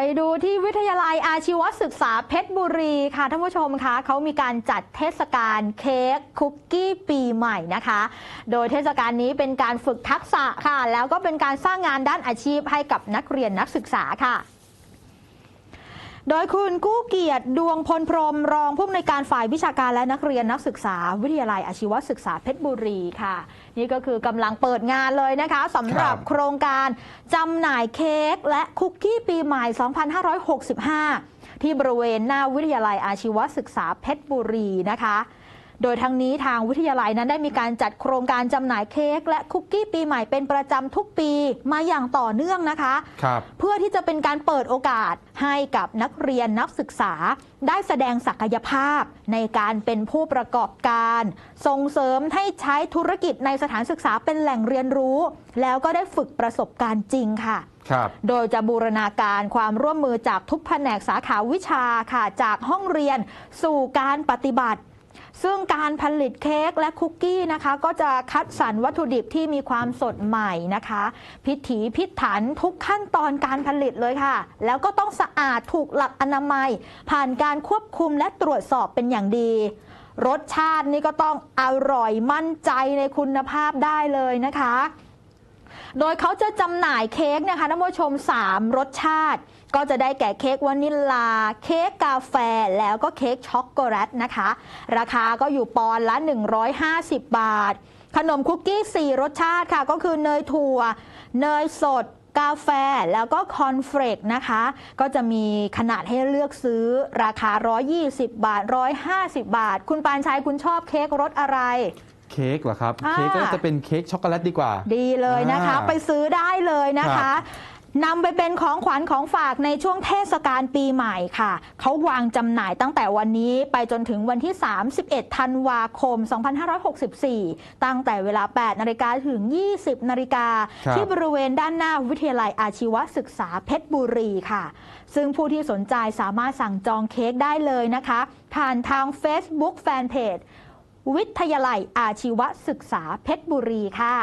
ไปดูที่วิทยาลัยอาชีวศึกษาเพชรบุรีค่ะท่านผู้ชมคะเขามีการจัดเทศกาลเค้กคุกกี้ปีใหม่นะคะ โดยเทศกาลนี้เป็นการฝึกทักษะค่ะ แล้วก็เป็นการสร้างงานด้านอาชีพให้กับนักเรียนนักศึกษาค่ะ โดยคุณกู้เกียรติดวงพลพรหมรองผู้อำนวยการฝ่ายวิชาการและนักเรียนนักศึกษา วิทยาลัยอาชีวศึกษาเพชรบุรีค่ะ นี่ก็คือกำลังเปิดงานเลยนะคะสำหรับรับโครงการจำหน่ายเค้กและคุกกี้ปีใหม่ 2565 ที่บริเวณหน้าวิทยาลัยอาชีวศึกษาเพชรบุรีนะคะ โดยทั้งนี้ทางวิทยาลัยนั้นได้มีการจัดโครงการจำหน่ายเค้กและคุกกี้ปีใหม่เป็นประจำทุกปีมาอย่างต่อเนื่องนะคะ ครับ เพื่อที่จะเป็นการเปิดโอกาสให้กับนักเรียนนักศึกษา ได้แสดงศักยภาพในการเป็นผู้ประกอบการ ส่งเสริมให้ใช้ธุรกิจในสถานศึกษาเป็นแหล่งเรียนรู้ แล้วก็ได้ฝึกประสบการณ์จริงค่ะ ครับ โดยจะบูรณาการความร่วมมือจากทุกแผนกสาขาวิชาค่ะ จากห้องเรียนสู่การปฏิบัติ ซึ่งการผลิตเค้กและคุกกี้นะคะ ก็จะคัดสรรวัตถุดิบที่มีความสดใหม่นะคะ พิถีพิถันทุกขั้นตอนการผลิตเลยค่ะ แล้วก็ต้องสะอาดถูกหลักอนามัย ผ่านการควบคุมและตรวจสอบเป็นอย่างดี รสชาตินี่ก็ต้องอร่อยมั่นใจในคุณภาพได้เลยนะคะ โดยเขาจะจำหน่ายเค้กนะคะท่านผู้ชม 3 รสชาติ ก็จะได้แก่เค้กวานิลลา เค้กกาแฟ แล้วก็เค้กช็อกโกแลตนะคะ ราคาก็อยู่ปอนละ 150 บาท ขนมคุกกี้ 4 รสชาติค่ะ ก็คือเนยถั่ว เนยสดกาแฟแล้วก็คอนเฟลกนะคะ ก็จะมีขนาดให้เลือกซื้อราคา 120 บาท 150 บาท คุณปานชัยคุณชอบเค้กรสอะไร เค้กเหรอครับ อ่า เค้กก็จะเป็นเค้กช็อกโกแลตดีกว่า ดีเลยนะคะ อ่าไปซื้อได้เลยนะครัคะบนำไปเป็นของขวัญของฝากในช่วงเทศกาลปีใหม่ค่ะ เขาวางจำหน่ายตั้งแต่วันนี้ไปจนถึงวันที่ 31 ธันวาคม 2564 ตั้งแต่เวลา 8 นาฬิกาถึง 20 นาฬิกา ครับ ที่บริเวณด้านหน้าวิทยาลัยอาชีวศึกษาเพชรบุรีค่ะ ซึ่งผู้ที่สนใจสามารถสั่งจองเค้กได้เลยนะคะ ผ่านทาง Facebook Fanpage วิทยาลัยอาชีวศึกษาเพชรบุรีค่ะ